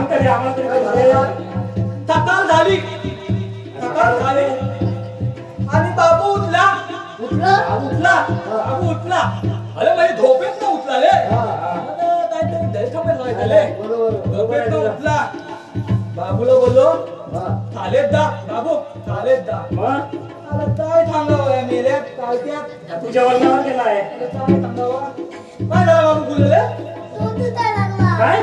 गंमत सांग तरी आम्हाला कळू दे. झालं? सकाळ झाली. सकाळ झाली. आणि बाबू उठला. उठला? उठला. बाबू उठला. अरे माझी झोपेत ना उठला रे. हा. झोपेत ना उठला. बाबूला बोललो हा. चालेत जा. बाबू चालेत मग मला काय सांगावं या मेल्या कालक्यात तू जेवणावर गेलाय मला काय सांगावं काय झालं बाबू बोलले? काय?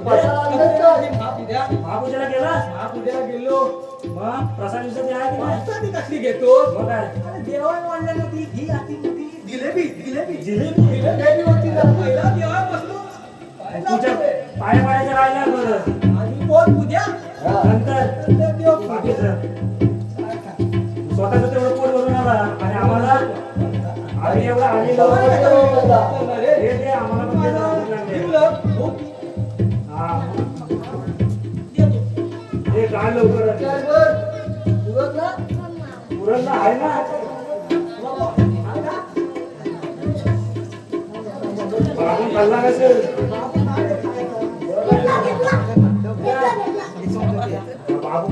सत्यनारायणची महापूजा. महापूजेला गेलास महापूजेला गेलो. मग प्रसाद दिवसात आहे की नाही? माणसं ती कसली घेतो? मग काय? अरे जेवण वाढलं ती अति मोठी जिलेबी जिलेबी. जिलेबी जिलेबी. होती ना. पहिला जेवण बसलो. पाहिला तुझ्या पुढे. पाया पायाच्या राहिल्या बरं. आणि पोट पूजा. हा. नंतर. नंतर देव पूजा. बाकीचं काय सांग? स्वतःच तेवढं पोट भरून आला. आणि आम्हाला आम्ही एवढं हे ते आम्हाला काय लवकर? पुरण आहे ना. बाबून खाल्ला नसेल बाबू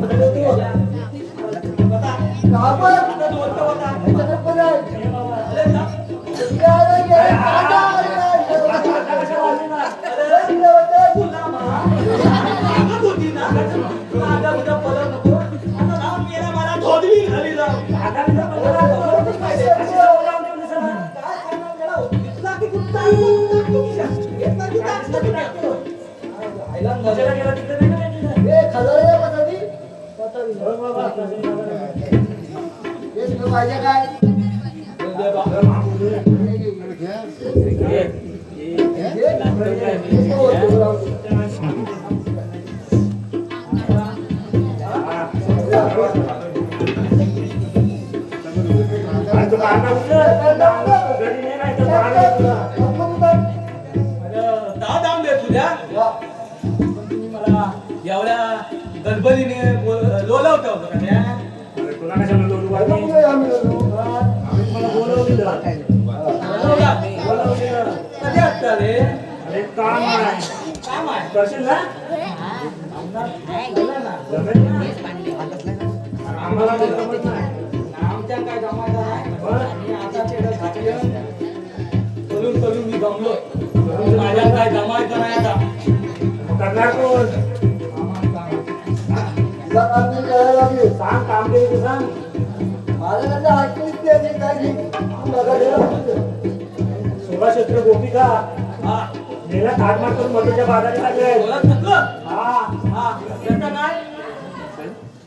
दहा दाम दे तुझ्या. तुम्ही मला एवढ्या गडबडीने तुला कशाला आम्ही? आम्ही बोलवलेलं. बोलवलेलं. कधी रे? अरे काम आहे काम आहे. करशील ना? आम्हाला जमत नाही आमच्या काय जमायचं नाही. आणि आता तेवढं. करून करून मी जमलोय. माझ्या काय जमायचं नाही आता. मग करणार कोण लागेल. सांग काम केली सांग ऐकून ते काय. सोळा क्षेत्र गोपिका हा. गेला थाट मार करून मधुच्या बाजारी लागले? हा हा. त्याचं काय?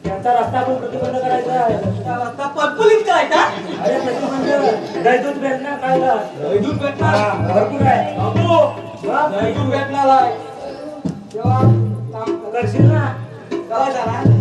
त्यांचा रस्ता पण प्रतिबंध करायचा आहे रस्ता पलपुलीत करायचा? अरे प्रतिबंध दैदूत भेटणार खायला दैदूत भेटणार? हा, भरपूर आहे बाबू, दैदूत भेटणार आहे. तेव्हा काम करशील ना करायचं ना?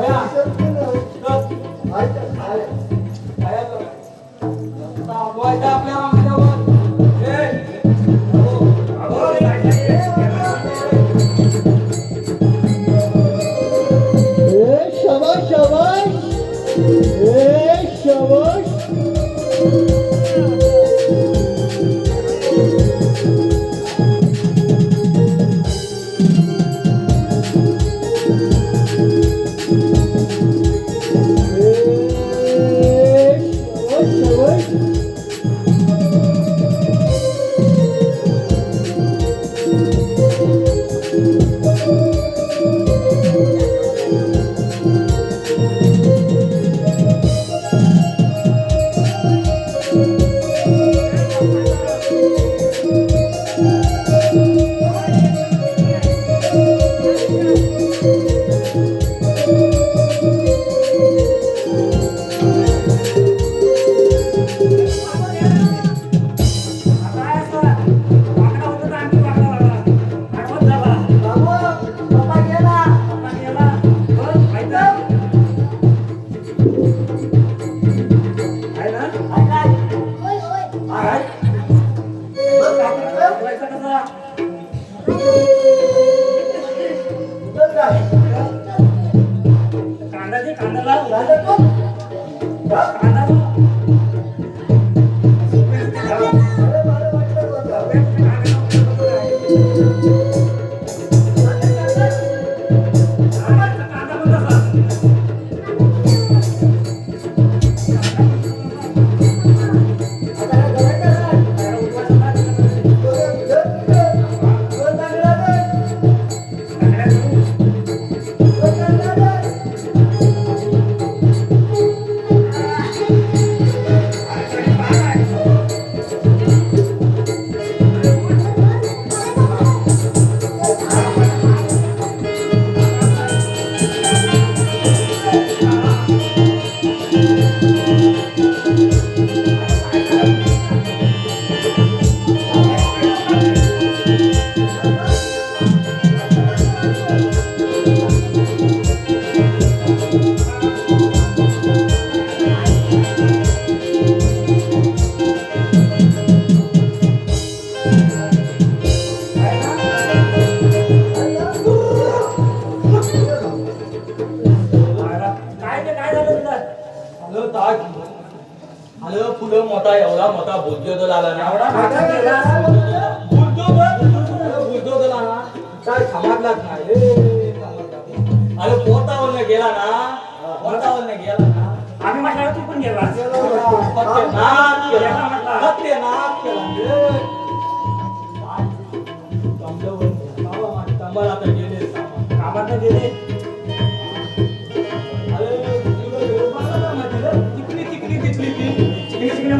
काय कांदा ते कांदा लाव. कांदा पाठ फुलं मोठा एवढा मोठा बुद्धोदल आला ना? अरे पोतावरनं गेला ना? पोतावरनं गेला ना? आम्ही म्हटलं तू पण गेला. सत्यनाथ केला.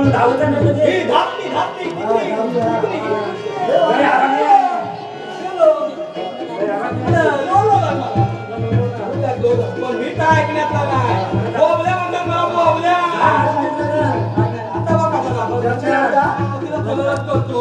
मग धावता मी काय ऐकण्यात बोबल्या म्हणतात मला बोबल्या आता बघा करतो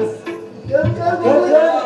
dance. Go, go, go, go. go.